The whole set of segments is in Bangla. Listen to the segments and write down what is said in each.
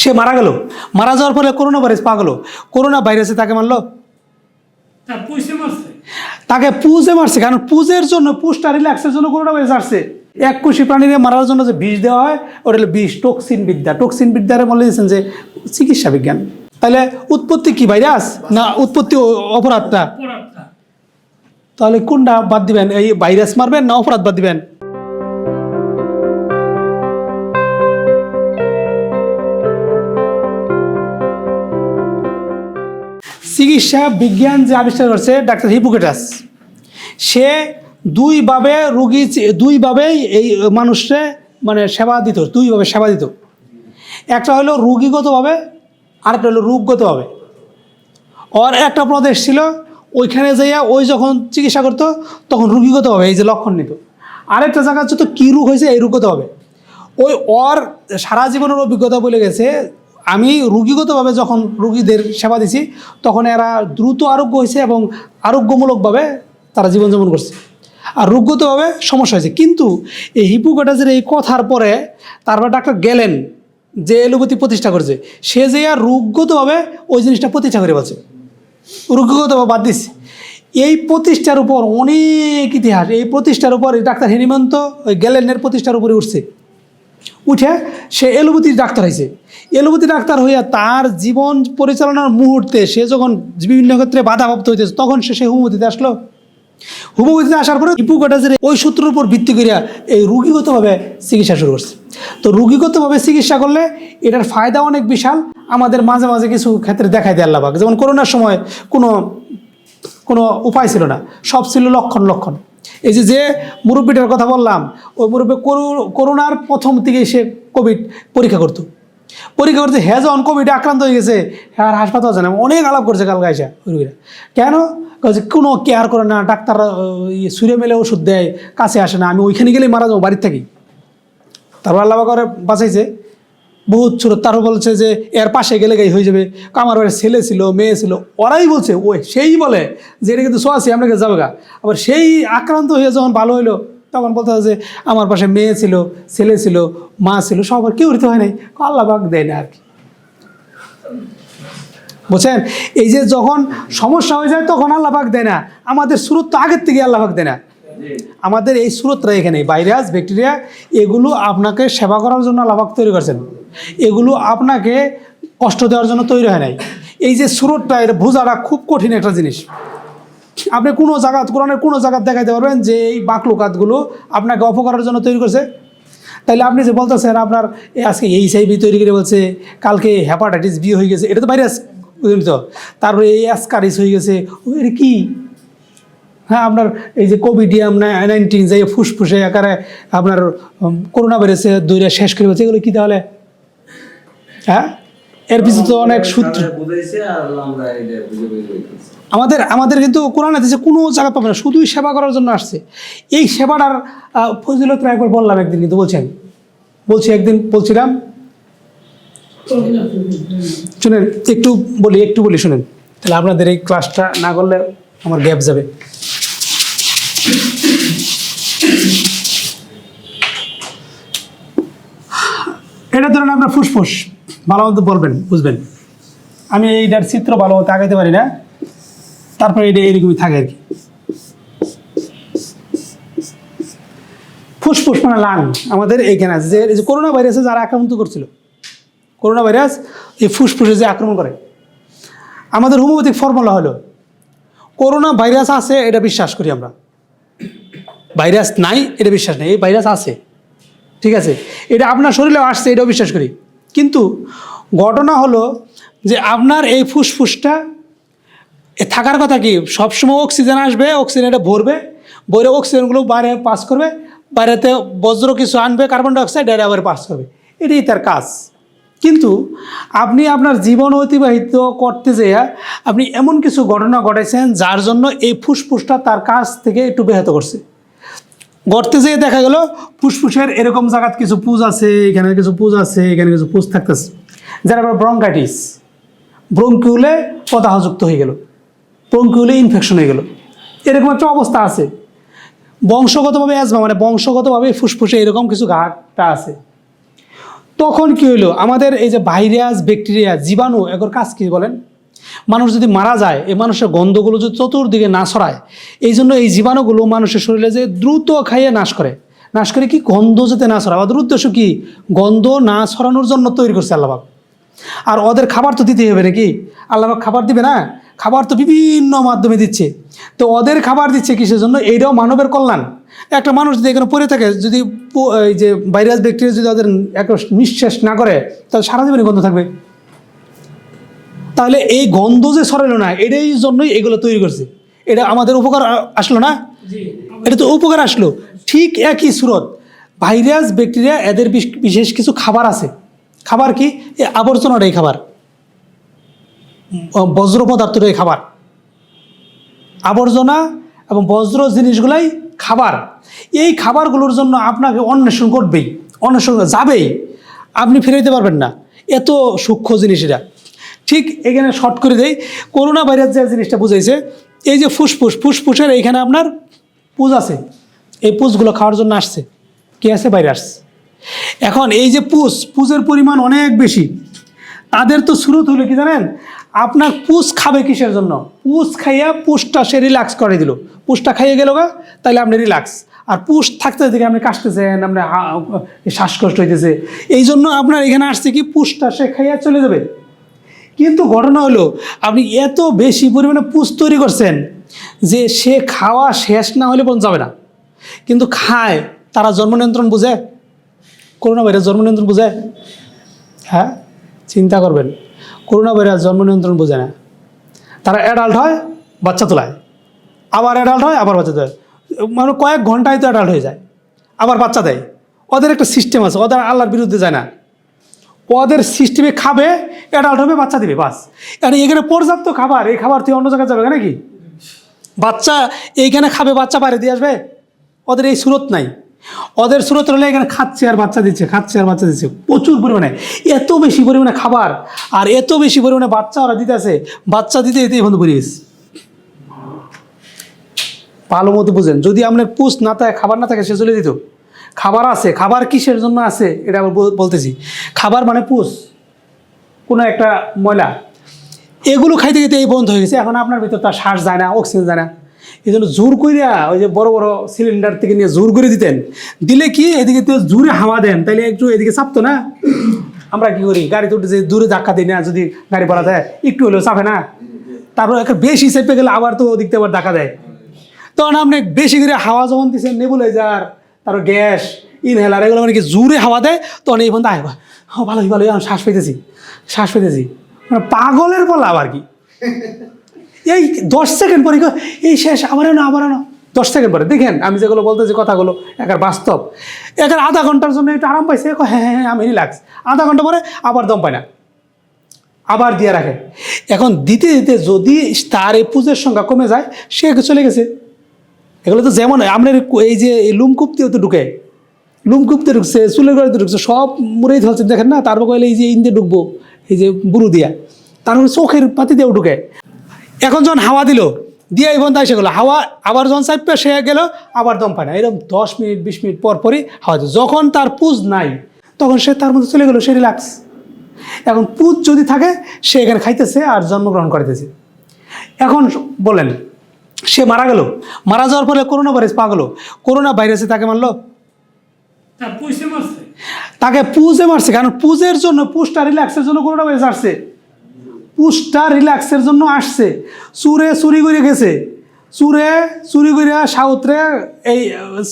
সে মারা গেল। মারা যাওয়ার ফলে করোনা ভাইরাস পা গেল। করোনা ভাইরাসে তাকে মারলো? তাকে পুজে মারছে কারণ পুজের জন্য পুজটা রিল্যাক্সের জন্য করোনা ভাইরাস আসছে। এক কোষী প্রাণীরে মারার জন্য যে বিষ দেওয়া হয় ওটা হলো বিষ টক্সিন বিদ্যা। টক্সিন বিদ্যারে বলে দিয়েছেন যে চিকিৎসা বিজ্ঞান। তাহলে উৎপত্তি কি ভাইরাস? না উৎপত্তি অপরাধটা। তাহলে কোনটা বাদ দিবেন? এই ভাইরাস মারবেন না অপরাধ বাদ দিবেন? চিকিৎসা বিজ্ঞান যে আবিষ্কার করছে ডাক্তার হিপোকেটাস সে দুইভাবে রুগী দুইভাবেই এই মানুষকে মানে সেবা দিত দুইভাবে সেবা দিত। একটা হলো রুগীগতভাবে, আরেকটা হলো রোগগতভাবে। ওর একটা প্রদেশ ছিল, ওইখানে যাইয়া ওই যখন চিকিৎসা করতো, তখন রুগীগতভাবে এই যে লক্ষণ নিত। আরেকটা জায়গা হচ্ছে তো কী রোগ হয়েছে, এই রোগগত হবে ওই ওর সারা জীবনের অভিজ্ঞতা বলে গেছে আমি রুগীগতভাবে যখন রুগীদের সেবা দিছি, তখন এরা দ্রুত আরোগ্য হয়েছে এবং আরোগ্যমূলকভাবে তারা জীবনযাপন করছে। আর রোগগতভাবে সমস্যা হয়েছে। কিন্তু এই হিপোক্রেটাসের এই কথার পরে তারপর ডাক্তার গেলেন যে এলোপ্যাথি প্রতিষ্ঠা করেছে। সে যে আর রোগগতভাবে ওই জিনিসটা প্রতিষ্ঠা করে বলছে রোগগত বাদ দিস এই প্রতিষ্ঠার উপর অনেক ইতিহাস, এই প্রতিষ্ঠার উপর ডাক্তার হেনিমন্ত ওই গ্যালেনের প্রতিষ্ঠার উপরে উঠছে। উঠে সে এলোপ্যাথির ডাক্তার হয়েছে। এলোপ্যাথি ডাক্তার হইয়া তার জীবন পরিচালনার মুহূর্তে সে যখন বিভিন্ন ক্ষেত্রে বাধাপ্রাপ্ত হইতেছে, তখন সে সে হোমিওপ্যাথিতে আসলো। হোমিওপ্যাথিতে আসার পরে হিপোক্রেটাসের ওই সূত্রের উপর ভিত্তি করিয়া এই রুগীগতভাবে চিকিৎসা শুরু করছে। তো রুগীগতভাবে চিকিৎসা করলে এটার ফায়দা অনেক বিশাল। আমাদের মাঝে মাঝে কিছু ক্ষেত্রে দেখাই দেয় আল্লাহবাক যেমন করোনার সময় কোনো কোনো উপায় ছিল না। সব ছিল লক্ষণ লক্ষণ। এই যে যে মুরব্বীটার কথা বললাম, ওই মুরব্বী করোনার প্রথম থেকেই সে কোভিড পরীক্ষা করতো। পরীক্ষা করতে হ্যাঁ যখন কোভিডে আক্রান্ত হয়ে গেছে, আর হাসপাতাল জানে, অনেক আলাপ করছে কালকে এসে রুগীরা। কেন? কোনো কেয়ার করে না, ডাক্তার সুরে মেলে ওষুধ দেয়, কাছে আসে না, আমি ওইখানে গেলেই মারা যাব বাড়ির থাকি। তারপর আল্লাহ করে বাঁচাইছে। বহুত ছোট, তারও বলছে যে এর পাশে গেলে গাই হয়ে যাবে। আমার বাড়ির ছেলে ছিল, মেয়ে ছিল, ওরাই বলছে, ওই সেই বলে যে এটা কিন্তু সোয়াছি আপনাকে যাবে গা। আবার সেই আক্রান্ত হয়ে যখন ভালো হইল, তখন বলতে যে আমার পাশে মেয়ে ছিল, ছেলে ছিল, মা ছিল সবার কেউ হইতে হয় নাই। আল্লাহ বাগ দেয় না আর কি। বুঝছেন? এই যে যখন সমস্যা হয়ে যায়, তখন আল্লাহ পাক দেয় না। আমাদের সুরত তো আগের থেকে আল্লাহ পাক দেয় না। আমাদের এই সুরতরা এখানে, ভাইরাস, ব্যাকটেরিয়া, এগুলো আপনাকে সেবা করার জন্য আল্লাহ পাক তৈরি করছেন। এগুলো আপনাকে কষ্ট দেওয়ার জন্য তৈরি হয় নাই। এই যে সুরতটা, এটা বোঝাটা খুব কঠিন একটা জিনিস। আপনি কোনো জায়গা, কোরআনের কোনো জায়গা দেখাইতে পারবেন যে এই বাকলুকাতগুলো আপনাকে অপকারের জন্য তৈরি করছে? তাইলে আপনি যে বলতেছেন আপনার আজকে এই সাইবি তৈরি করে বলছে, কালকে হ্যাপাটাইটিস বি হয়ে গেছে। এটা তো ভাইরাস, বুঝলেন তো? তারপরে এই অ্যাসকারিস হয়ে গেছে। এটা কি? হ্যাঁ আপনার এই যে কোভিডিয়াম নাইনটিন যে ফুসফুসে আকারে আপনার করোনা ভাইরাসে দৈরা শেষ করে বলছে, এগুলো কি তাহলে? হ্যাঁ? এর পিছনে তো অনেক সূত্র। আমরা। আমাদের আমাদের কিন্তু কোরআন হাদিসে কোনো জায়গা পাবে না শুধুই সেবা করার জন্য আসছে। এই সেবাটার ফজিলত একবার বললাম একদিন কিন্তু বলছেন। বলছি একদিন বলছিলাম। শুনেন একটু বলি একটু বলি শুনেন। তাহলে আপনাদের এই ক্লাসটা না করলে আমার গ্যাপ যাবে। এটা ধরেন আপনার ফুসফুস। ভালো মতো বলবেন, বুঝবেন। আমি এইটার চিত্র ভালো মতো আগাইতে পারি না। তারপরে এটা এরকমই থাকে আর কি। ফুসফুস মানে লাং। আমাদের এইখানে আছে যে, এই যে করোনা ভাইরাসে যারা আক্রান্ত করছিল, করোনা ভাইরাস এই ফুসফুসে যে আক্রমণ করে, আমাদের হোমিওপ্যাথিক ফর্মুলা হলো, করোনা ভাইরাস আছে, এটা বিশ্বাস করি আমরা। ভাইরাস নাই, এটা বিশ্বাস নেই, এই ভাইরাস আছে। ঠিক আছে? এটা আপনার শরীরেও আসছে, এটাও বিশ্বাস করি। কিন্তু ঘটনা হলো যে আপনার এই ফুসফুসটা থাকার কথা কি, সবসময় অক্সিজেন আসবে অক্সিজেন এটা ভরবে ভরে অক্সিজেনগুলো বাইরে পাস করবে, বাইরেতে বজ্র কিছু আনবে কার্বন ডাইঅক্সাইড এটা আবার পাস করবে। এটাই তার কাজ। কিন্তু আপনি আপনার জীবন অতিবাহিত করতে যেয়ে আপনি এমন কিছু ঘটনা ঘটাইছেন যার জন্য এই ফুসফুসটা তার কাজ থেকে একটু ব্যাহত করছে। গর্তে যেয়ে দেখা গেল, ফুসফুসের এরকম জায়গাত কিছু পুজ আছে, এখানে কিছু পুজ আছে, এখানে কিছু পুজ থাকতেছে। যারা আবার ব্রঙ্কাইটিস ব্রঙ্কিউলে প্রদাহযুক্ত হয়ে গেল ব্রঙ্কিউলে ইনফেকশন হয়ে গেল। এরকম একটা অবস্থা আছে। বংশগতভাবে অ্যাজমা মানে বংশগতভাবে ফুসফুসে এরকম কিছু ঘাটটা আছে। তখন কি হইল? আমাদের এই যে ভাইরাস ব্যাকটেরিয়া জীবাণু, এগুলোর কাজ কি বলেন? মানুষ যদি মারা যায় এই মানুষের গন্ধগুলো যদি চতুর্দিকে না ছড়ায়, এই জন্য এই জীবাণুগুলো মানুষের শরীরে যে দ্রুত খাইয়ে নাশ করে। নাশ করে কি? গন্ধ যাতে না ছড়ায়। ওদের উদ্দেশ্য কি? গন্ধ না ছড়ানোর জন্য তৈরি করছে আল্লাহবাক আর ওদের খাবার তো দিতেই হবে নাকি? আল্লাহবাক খাবার দিবে না? খাবার তো বিভিন্ন মাধ্যমে দিচ্ছে। তো ওদের খাবার দিচ্ছে কিসের জন্য? এইটাও মানবের কল্যাণ। একটা মানুষ যদি এখানে পড়ে থাকে, যদি এই যে ভাইরাস, ব্যাকটেরিয়া যদি ওদের একটা নিঃশ্বাস না করে, তাহলে সারা জীবনে গন্ধ থাকবে। তাহলে এই গন্ধ যে সরালো না এটাই জন্যই এগুলো তৈরি করছে। এটা আমাদের উপকার আসলো না? এটা তো উপকার আসলো। ঠিক একই সুরত। ভাইরাস ব্যাকটেরিয়া এদের বিশ- বিশেষ কিছু খাবার আছে। খাবার কি? এই আবর্জনাটাই খাবার। বজ্র পদার্থটাই খাবার। আবর্জনা এবং বজ্র জিনিসগুলাই খাবার। এই খাবারগুলোর জন্য আপনাকে অন্বেষণ করবেই অন্বেষণ যাবেই। আপনি ফিরে দিতে পারবেন না। এত সূক্ষ্ম জিনিস এটা। ঠিক এখানে শর্ট করে দেই। করোনা ভাইরাস যে জিনিসটা বুঝাইছে, এই যে ফুসফুস, ফুসফুসের এইখানে আপনার পুজ আছে। এই পুজগুলো খাওয়ার জন্য আসছে। কি আছে? ভাইরাস এখন এই যে পুষ পুজের পরিমাণ অনেক বেশি। তাদের তো শুরু হলো কি জানেন? আপনার পুষ খাবে কিসের জন্য? পুষ খাইয়া পুষটা সে রিল্যাক্স করে দিল। পুষটা খাইয়ে গেল গা তাহলে আপনি রিল্যাক্স আর পুষ থাকতে থেকে আপনি কাশতেছেন, আপনি হা- শ্বাসকষ্ট হইতেছে। এই জন্য আপনার এখানে আসছে কি পুষটা সে খাইয়া চলে যাবে। কিন্তু ঘটনা হলো, আপনি এত বেশি পরিমাণে পুষ তৈরি করছেন যে সে খাওয়া শেষ না হলে পর্যন্ত যাবে না। কিন্তু খায়, তারা জন্ম নিয়ন্ত্রণ বুঝে? করোনা ভাইরাস জন্ম নিয়ন্ত্রণ বুঝে? হ্যাঁ চিন্তা করবেন করোনা ভাইরাস জন্ম নিয়ন্ত্রণ বোঝে না। তারা অ্যাডাল্ট হয়, বাচ্চা তোলায়। আবার অ্যাডাল্ট হয়, আবার বাচ্চা তোলায়। মানে কয়েক ঘন্টায় তো অ্যাডাল্ট হয়ে যায়, আবার বাচ্চা দেয়। ওদের একটা সিস্টেম আছে, ওদের আল্লাহর বিরুদ্ধে যায় না। ওদের সিস্টেমে খাবে অ্যাডাল্ট হবে, বাচ্চা দিবে, বাস। আর এখানে পর্যাপ্ত খাবার, এই খাবার তুই অন্য জায়গায় যাবে নাকি? বাচ্চা এইখানে খাবে, বাচ্চা বাইরে দিয়ে আসবে? ওদের এই সুরত নাই। ওদের সুরত হলে এখানে খাচ্ছে আর বাচ্চা দিচ্ছে, খাচ্ছে আর বাচ্চা দিচ্ছে। প্রচুর পরিমাণে, এত বেশি পরিমাণে খাবার, আর এত বেশি পরিমাণে বাচ্চা ওরা দিতেছে, বাচ্চা দিতে দিতে এখন পরিবেশ। ভালো মতো বুঝেন, যদি আপনার পুষ না থাকে, খাবার না থাকে, সে চলে দিত খাবার আছে, খাবার কিসের জন্য আছে, এটা আবার বলতেছি। খাবার মানে পুষ, কোনো একটা ময়লা। এগুলো খাইতে খাইতে এই বন্ধ হয়ে গেছে। এখন আপনার ভিতর তার শ্বাস যায় না অক্সিজেন যায় না। এই জন্য জোর করিয়া ওই যে বড় বড় সিলিন্ডার থেকে নিয়ে জোর করে দিতেন। দিলে কি এদিকে তো জোরে হাওয়া দেন, তাইলে একটু এদিকে চাপতো না? আমরা কি করি? গাড়িতে উঠে যে দূরে ধাক্কা দিই না, যদি গাড়ি পড়া যায় একটু হলেও চাপে না? তারপর একটা বেশি চেপে গেলে আবার তো ওদিক থেকে আবার ধাক্কা দেয়। তখন আপনি বেশি করে হাওয়া যখন দিচ্ছেন নেবুলাইজার তারপর গ্যাস ইনহেলার এগুলো মানে কি জোরে হাওয়া দেয় তখন এই বন্ধু আয় হ্যাঁ ভালোই ভালোই এখন শ্বাস পেতেছি শ্বাস পেতেছি। মানে পাগলের বলা আবার কি? এই দশ সেকেন্ড পরে এই শেষ আবার না আবার না দশ সেকেন্ড পরে দেখেন আমি যেগুলো বলতেছি কথাগুলো একার বাস্তব। একার আধা ঘণ্টার জন্য একটু আরাম পাইছে হ্যাঁ হ্যাঁ হ্যাঁ, আমি রিল্যাক্স আধা ঘণ্টা পরে আবার দম পায় না। আবার দিয়ে রাখে। এখন দিতে দিতে যদি তার এই পুজোর সংখ্যা কমে যায় সে চলে গেছে? এগুলো তো যেমন আপনার এই যে এই লুমকুপ্তিও তো ঢুকে। লুমকুপ্তে ঢুকছে, চুলের গড়াতে ঢুকছে, সব মুড়েই ধরছে দেখেন না, তারপর কইলে এই যে ইন্দে ঢুকবো, এই যে বুড়ু দিয়া। তারপরে চোখের পাতি দিয়েও ঢুকে। এখন যখন হাওয়া দিল, দিয়ে এই বন্ধ গেলো। হাওয়া আবার যখন চাপে সে গেল, আবার দম পায় না। এরকম দশ মিনিট, বিশ মিনিট পর পরই হাওয়া যখন তার পুজ নাই, তখন সে তার মধ্যে চলে গেলো, সে রিল্যাক্স এখন পুজ যদি থাকে, সে এখানে খাইতেছে আর জন্মগ্রহণ করতেছে এখন বলেন সে মারা গেল। মারা যাওয়ার পরে করোনা ভাইরাস পা গেলো। করোনা ভাইরাসে তাকে মারলো। তাকে পুজে মারছে কারণ পুজের জন্য পুজটা রিল্যাক্সের জন্য করোনা ভাইরাস আসছে। পুজটা রিল্যাক্সের জন্য আসছে। চুরে চুরি করে গেছে। চুরে চুরি করে সাউথরে এই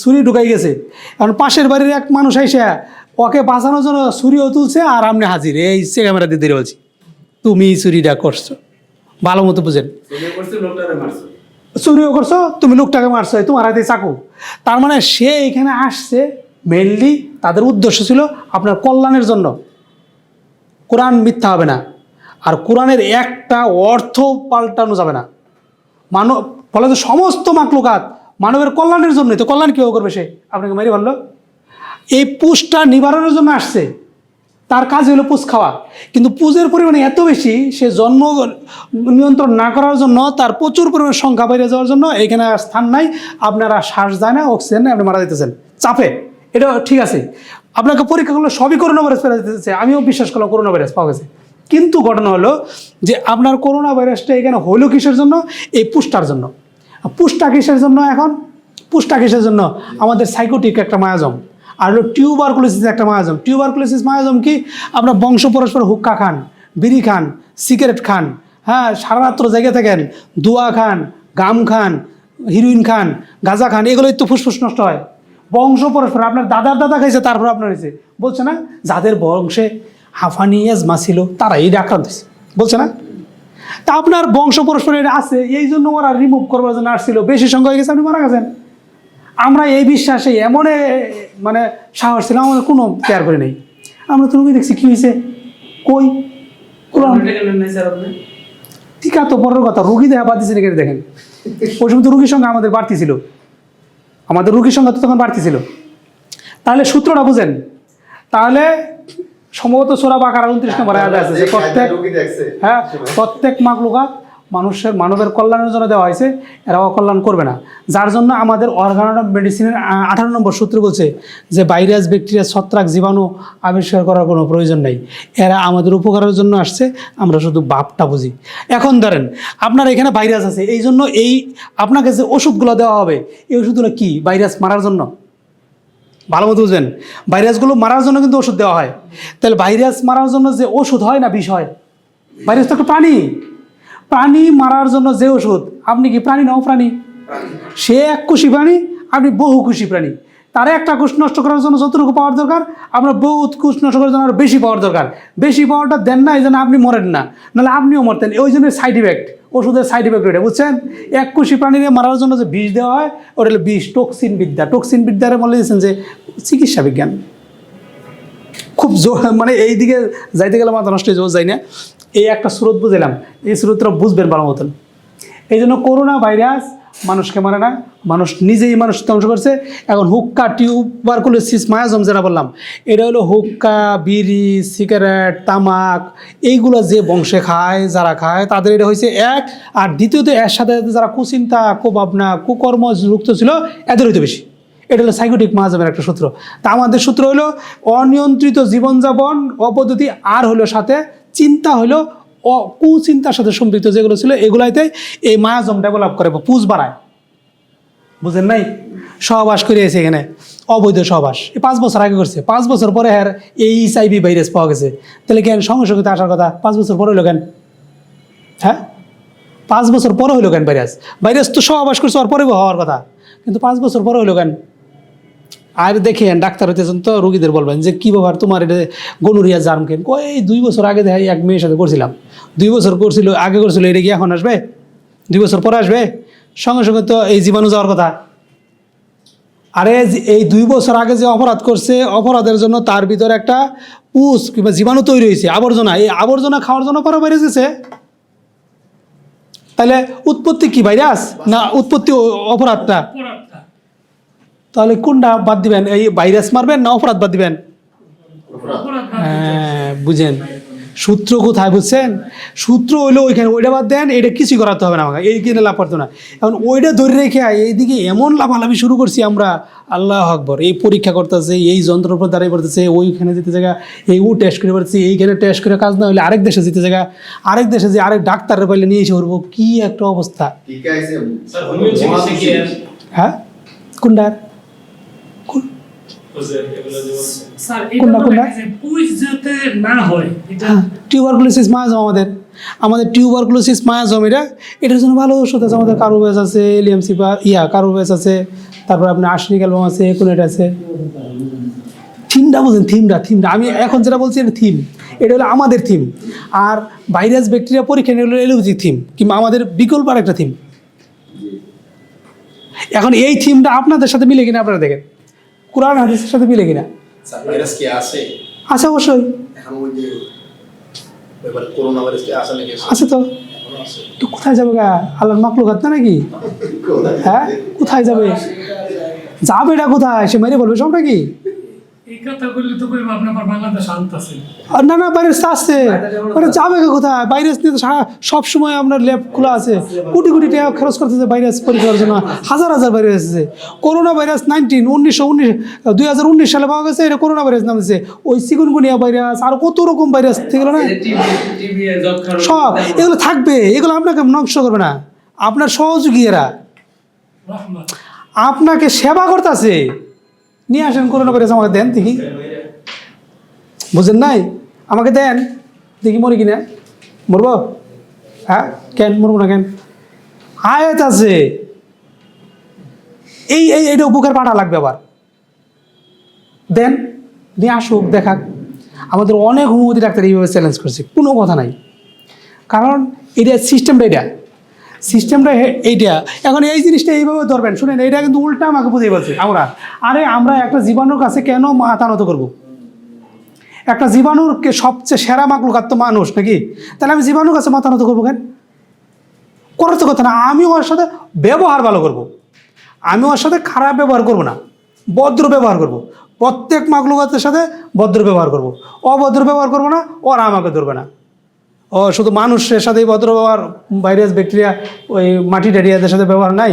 ছুরি ঢুকাই গেছে। কারণ পাশের বাড়ির এক মানুষ আইসে ওকে বাঁচানোর জন্য ছুরিও তুলছে আর আমনে হাজির। এই সে ক্যামেরা দিয়ে দিয়ে বলছি। তুমি চুরিটা করছ। ভালো মতো বুঝেন। চুরিও করছ, তুমি লোকটাকে মারছো তোমার হাতে চাকু। তার মানে সে এখানে আসছে মেনলি তাদের উদ্দেশ্য ছিল আপনার কল্যাণের জন্য। কোরআন মিথ্যা হবে না, আর কোরআনের একটা অর্থ পাল্টানো যাবে না। মানব, ফলে তো সমস্ত মাকলুকাত মানবের কল্যাণের জন্যই, তো কল্যাণ কেউ করবে সে? আপনাকে মেরে বলল, এই পুষটা নিবারণের জন্য আসছে। তার কাজ হলো পুজ খাওয়া। কিন্তু পুজের পরিমাণে এত বেশি, সে জন্ম নিয়ন্ত্রণ না করার জন্য, তার প্রচুর পরিমাণে সংখ্যা বেড়ে যাওয়ার জন্য এখানে আর স্থান নাই। আপনারা শ্বাস যায় না, অক্সিজেন আপনি মারা যেতেছেন। চাপে। এটা ঠিক আছে। আপনাকে পরীক্ষা করলে সবই করোনা ভাইরাস পাওয়া যাচ্ছে আমিও বিশ্বাস করলাম করোনা ভাইরাস পাওয়া গেছে। কিন্তু ঘটনা হলো যে আপনার করোনা ভাইরাসটা এখানে হইল কিসের জন্য? এই পুষ্টার জন্য। পুষ্টা কিসের জন্য এখন? পুষ্টা কিসের জন্য? আমাদের সাইকোটিক একটা মায়াজম। আর হলো টিউবারকুলোসিস একটা মায়াজম। টিউবারকুলোসিস মায়াজম কি? আপনার বংশ পরস্পর হুক্কা খান, বিড়ি খান, সিগারেট খান হ্যাঁ সারা রাত্র জেগে থাকেন, দুয়া খান, গাম খান হিরোইন খান, গাঁজা খান, এগুলোই তো ফুসফুস নষ্ট হয়। বংশ পরস্পর আপনার দাদার দাদা খাইছে, তারপর আপনার হয়েছে বলছে না, যাদের বংশে হাফানি, এজমা ছিল তারা এই আক্রান্ত হয়েছে বলছে না? তা আপনার বংশ পরস্পর এটা আছে, এই জন্য ওরা রিমুভ করবার জন্য আসছিল। বেশি সংখ্যা হয়ে গেছে, আপনি মারা গেছেন। আমরা এই বিশ্বাসে এমন মানে সাহস ছিল আমাদের কোনো কেয়ার করে নেই। আমরা তো রুগী দেখছি কী হয়েছে কই? কোরআন টিকা তো পরের কথা রুগী দেখা বাদ দিচ্ছে নাকি দেখেন? ওই সময় তো রুগীর সঙ্গে আমাদের বাড়তি ছিল। আমাদের রুগীর সঙ্গে তো তখন বাড়তি ছিল। তাহলে সূত্রটা বুঝেন। তাহলে সম্ভবত সোরা বাকার উনত্রিশ নম্বর আয়াতে আছে প্রত্যেক হ্যাঁ প্রত্যেক মাকলুকাত মানুষের, মানবের কল্যাণের জন্য দেওয়া হয়েছে এরা অকল্যাণ করবে না। যার জন্য আমাদের অর্গান মেডিসিনের আঠারো নম্বর সূত্র বলছে যে ভাইরাস ব্যাকটেরিয়া ছত্রাক, জীবাণু আবিষ্কার করার কোনো প্রয়োজন নেই। এরা আমাদের উপকারের জন্য আসছে, আমরা শুধু বাপটা বুঝি। এখন ধরেন, আপনার এখানে ভাইরাস আছে, এই জন্য এই আপনাকে যে ওষুধগুলো দেওয়া হবে, এই ওষুধগুলো কি? ভাইরাস মারার জন্য? ভালো মতো বুঝবেন ভাইরাসগুলো মারার জন্য কিন্তু ওষুধ দেওয়া হয়। তাহলে ভাইরাস মারার জন্য যে ওষুধ হয় না, বিষ হয়? ভাইরাস তো একটা প্রাণী প্রাণী মারার জন্য যে ওষুধ, আপনি কি প্রাণী নাও প্রাণী সে এক কুশি প্রাণী, আপনি বহু কুশি প্রাণী। তারা একটা কুশ নষ্ট করার জন্য যতটুকু পাওয়ার দরকার আপনার বহু কুশ নষ্ট করার জন্য আরও বেশি পাওয়ার দরকার। বেশি পাওয়ারটা দেন না, এই জন্য আপনি মরেন না। নাহলে আপনিও মরতেন। ওই জন্য সাইড ইফেক্ট ওষুধের সাইড ইফেক্ট ওইটা বুঝছেন? এক কুশি প্রাণীকে মারার জন্য যে বিষ দেওয়া হয়, ওটা হলো বিষ টক্সিন বিদ্যা। টক্সিন বিদ্যারে বলে দিয়েছেন যে চিকিৎসা বিজ্ঞান। খুব জোর মানে এই দিকে যাইতে গেলে মাথা নষ্ট হয়ে যাব যাই না। এই একটা স্রোত বুঝলাম, এই স্রোতটা বুঝবেন ভালো মতন। এই জন্য করোনা ভাইরাস মানুষকে মারে না, মানুষ নিজেই মানুষ ধ্বংস করছে। এখন হুক্কা টিউবারকুলোসিস মায়াজম যেটা বললাম, এটা হলো হুক্কা, বিড়ি, সিগারেট, তামাক, এইগুলো যে বংশে খায়, যারা খায়, তাদের এটা হয়েছে এক। আর দ্বিতীয়ত, এর সাথে যারা কুচিন্তা, কুভাবনা, কুকর্ম যুক্ত ছিল, এদের হইতে বেশি। এটা হলো সাইকোটিক মাহাজমের একটা সূত্র। তা আমাদের সূত্র হলো, অনিয়ন্ত্রিত জীবনযাপন, অপদ্ধতি, আর হলো সাথে চিন্তা হলো কুচিন্তার সাথে সম্পৃক্ত যেগুলো ছিল এগুলাইতে এই মায়াজম ডেভেলপ করে বা পুজ বাড়ায়। বুঝেন নাই? সহবাস করে এসে এখানে, অবৈধ সহবাস। এই পাঁচ বছর আগে করছে। পাঁচ বছর পরে হ্যার এই এইচআইভি ভাইরাস পাওয়া গেছে। তাহলে কেন সঙ্গে সঙ্গে তো আসার কথা? পাঁচ বছর পরে হলো কেন? হ্যাঁ? পাঁচ বছর পরে হইল কেন ভাইরাস ভাইরাস তো সহবাস করছে, ওর পরে হওয়ার কথা। কিন্তু পাঁচ বছর পরে হইল কেন? আর দেখেন, ডাক্তার হইতেছেন তো, রুগীদের বলবেন যে, কী ব্যাপার? তোমার এটা গনুরিয়া জার্ম কেন? এই দুই বছর আগে দেখাই এক মেয়ের সাথে করছিলাম। দুই বছর করছিল, আগে করছিল, এটা কি এখন আসবে? দুই বছর পরে আসবে? সঙ্গে সঙ্গে তো এই জীবাণু যাওয়ার কথা। আরে, এই দুই বছর আগে যে অপরাধ করছে, অপরাধের জন্য তার ভিতরে একটা পুষ কিংবা জীবাণু তৈরি হয়েছে, আবর্জনা। এই আবর্জনা খাওয়ার জন্য পরে বেড়ে গেছে। তাহলে উৎপত্তি কি, ভাইরাস? না, উৎপত্তি অপরাধটা? তাহলে কোনটা বাদ দিবেন? এই ভাইরাস মারবেন না অপরাধ বাদ দিবেন? হ্যাঁ বুঝেন। সূত্র কোথায় বুঝছেন? সূত্র হইল ওইখানে। ওইটা বাদ দেন এটা কিছুই করাতে হবে না আমাকে। এই কিনে লাভ পারতো না। এখন ওইটা ধরে রেখে এইদিকে এমন লাভালাভি শুরু করছি আমরা। আল্লাহ আকবর। এই পরীক্ষা করতেছে এই যন্ত্র উপর দাঁড়িয়ে পড়তেছে ওইখানে যেতে জায়গা এই ও টেস্ট করে পড়তেছে এইখানে টেস্ট করে কাজ না হলে আরেক দেশে যেতে জায়গা আরেক দেশে যে আরেক ডাক্তারের পাইলে নিয়ে এসে করব কি একটা অবস্থা। হ্যাঁ? কোনটা, টিউবারকুলোসিস মায়াজম আমাদের। আমাদের টিউবারকুলোসিস মায়াজম এটা এটার জন্য ভালো ওষুধ আছে। আমাদের কারোবেস আছে ইয়া কারোবেস আছে। তারপর আপনার আর্সেনিক অ্যালবাম আছে একুনেট আছে। থিমটা বলছেন থিমটা থিমটা। আমি এখন যেটা বলছি এটা থিম। এটা হলো আমাদের থিম। আর ভাইরাস ব্যাকটেরিয়া পরীক্ষা নিয়ে হলো এলোপ্যাথিক থিম কিংবা আমাদের বিকল্প আর একটা থিম। এখন এই থিমটা আপনাদের সাথে মিলে কিনা আপনারা দেখেন। কোরআন হাদিসের সাথে মিলে কিনা? আছে? অবশ্যই। আছে তো। তো কোথায় যাবে গা? আল্লাহর মাকলুকাত না নাকি? হ্যাঁ? কোথায় যাবে? যাবে এটা কোথায়? সে মেরে বলবে সব নাকি না না ভাইরাস আসছে মানে যাবে কোথায়? ভাইরাস নিয়ে তো সারা সবসময় আপনার ল্যাব খোলা আছে। কোটি কোটি টাকা খরচ করতেছে ভাইরাস পরীক্ষার জন্য। হাজার হাজার ভাইরাস আছে। করোনা ভাইরাস নাইনটিন উনিশশো উনিশ দুই হাজার উনিশ সালে পাওয়া গেছে এটা করোনা ভাইরাস নাম দিচ্ছে ওই চিকুনগুনিয়া ভাইরাস আর কত রকম ভাইরাস ঠিক না? সব। এগুলো থাকবে। এগুলো আপনাকে নষ্ট করবে না। আপনার সহযোগী এরা। আপনাকে সেবা করতেছে। নিয়ে আসেন করোনা ভাইরাস আমাকে দেন, দেখি। বুঝেন নাই? আমাকে দেন, দেখি মরি কিনা। মরব? হ্যাঁ কেন? মরবো না কেন? আয়াত আছে। এই এই, এইটা উপকার পাঠা লাগবে আবার। দেন, নিয়ে আসুক, দেখাক। আমাদের অনেক হোমিওপ্যাথি ডাক্তার এইভাবে চ্যালেঞ্জ করছে, কোনো কথা নাই। কারণ এটা সিস্টেমটা এটা। সিস্টেমটা এইটা। এখন এই জিনিসটা এইভাবে ধরবেন। শুনেন, এইটা কিন্তু উল্টা আমাকে বুঝিয়ে বলছে। আমরা, আরে আমরা একটা জীবাণুর কাছে কেন মাথা নত করব? একটা জীবাণুরকে সবচেয়ে সেরা মাকলুকাত তো মানুষ, নাকি? তাহলে আমি জীবাণুর কাছে মাথা নত করব কেন? করার তো কথা না। আমি ওর সাথে ব্যবহার ভালো করব। আমি ওর সাথে খারাপ ব্যবহার করব না। ভদ্র ব্যবহার করব। প্রত্যেক মাকলুকাতের সাথে ভদ্র ব্যবহার করব। অভদ্র ব্যবহার করব না, ওরা আমাকে ধরবে না। ও শুধু মানুষের সাথেই ভদ্র ব্যবহার ভাইরাস ব্যাকটেরিয়া ওই মাটি টাটিয়াদের সাথে ব্যবহার নাই?